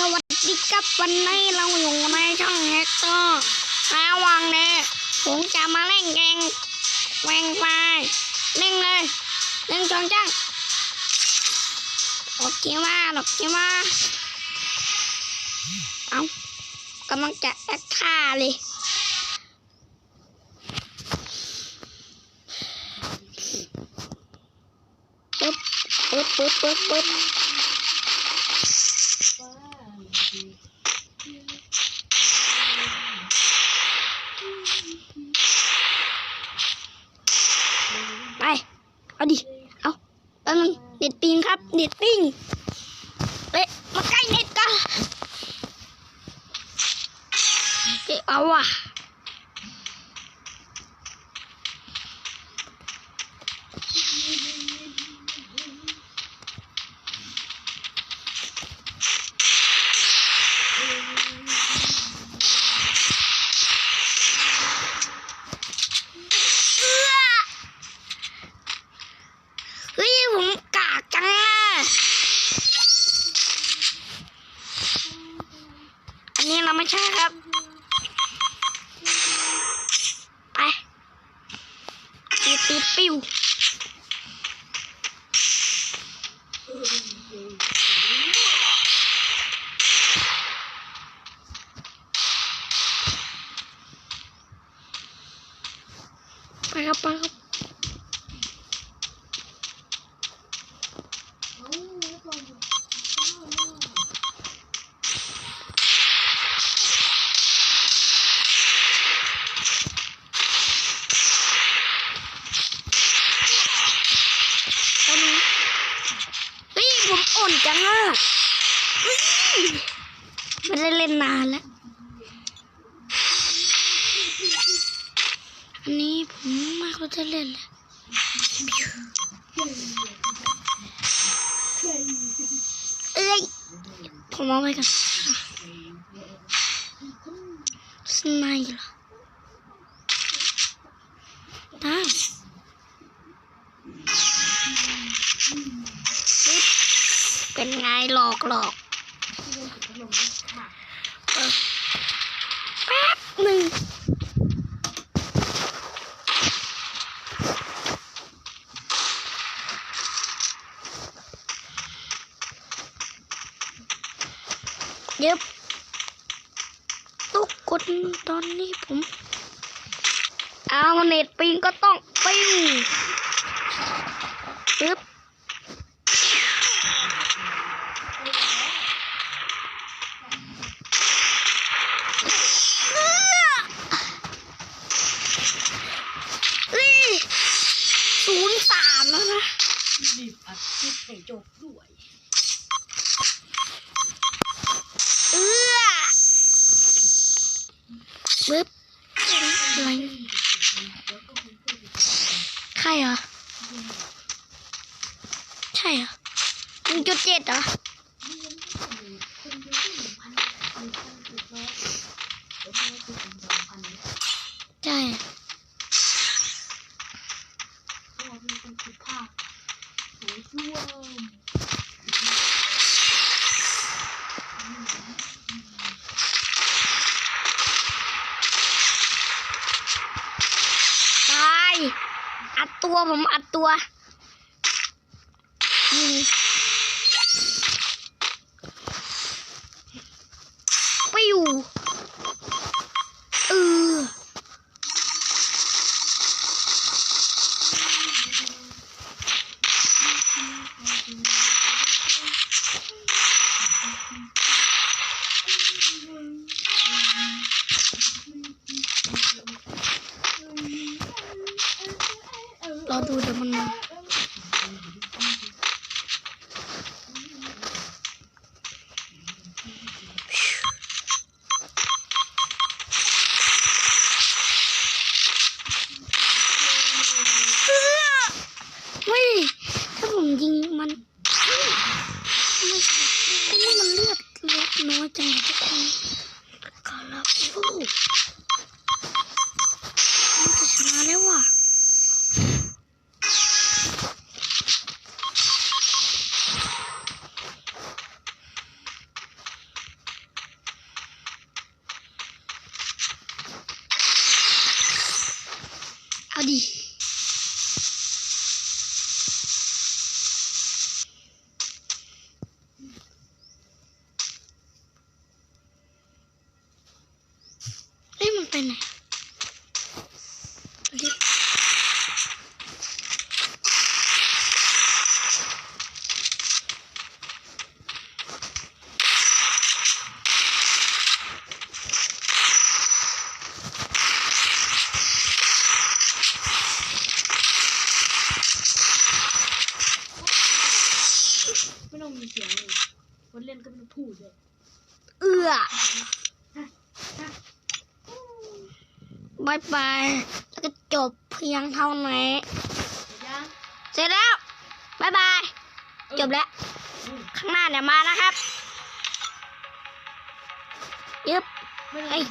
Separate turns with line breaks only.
สวัสดีครับวันนี้เราอยู่ในช่องแฮกเกอร์ระว่างนี้ผมจะมาเล่นเกงแวงไฟเล่นเลยเล่นจองจังโอเคมาโอเคมาเอากำลังจะแอคท่าเลยปึ๊บปึ๊บปึ๊บปึ๊บปึ๊บ ไป เอาดิ เอาแป๊บนึงเน็ตปิงครับ เน็ตปิงเอ๊ะมาใกล้เน็ตกันเอ๊ะเอาว่ะ เอื้อเฮ้ยผมกากจังอะอันนี้เราไม่ใช่ครับ ไปปิวปิวปิวไปครับไปครับ คนเฮ้ย ผมอ่อนจังอะเฮ้ยไม่ได้เล่นนานแล้ว อันนี้ผมไม่ค่อยได้เล่นเลย เอ้ยผมเอาไปกันสไนเหรอได้เป็นไงหลอกหลอกแป๊บหนึ่ง เดี๋ยวทุกคนตอนนี้ผมเอาเน็ตปิงก็ต้องปิงปึ๊บศูนย์สามแล้วนะ
รีบอัดคลิปให้จบด้วย
ปึ๊บอะไรใครเหรอใช่เหรอหนึ่งจุดเจ็ดเหรอใช่ ตาย อัดตัว ผมอัดตัว อดูเดี๋ยวมันมายถ้าผมยิงมันม่ไอ้นี่มันเลือดลดน้อยจังเลยทุกคนกาลาฟูมั เอาดิเอ้ยมันเป็นไงดูดิ
ไม่ต้องมีเสียงเลยคนเล่นก็ไม่ต้องพูดเลย
เอื้อบายบายแล้วก็จบเพียงเท่านี้
ยัง
เสร็จแล้วบายบาย จบแล้ว ข้างหน้าเนี่ยมานะครับยึบ
ไม่ต้อง
เอ้ย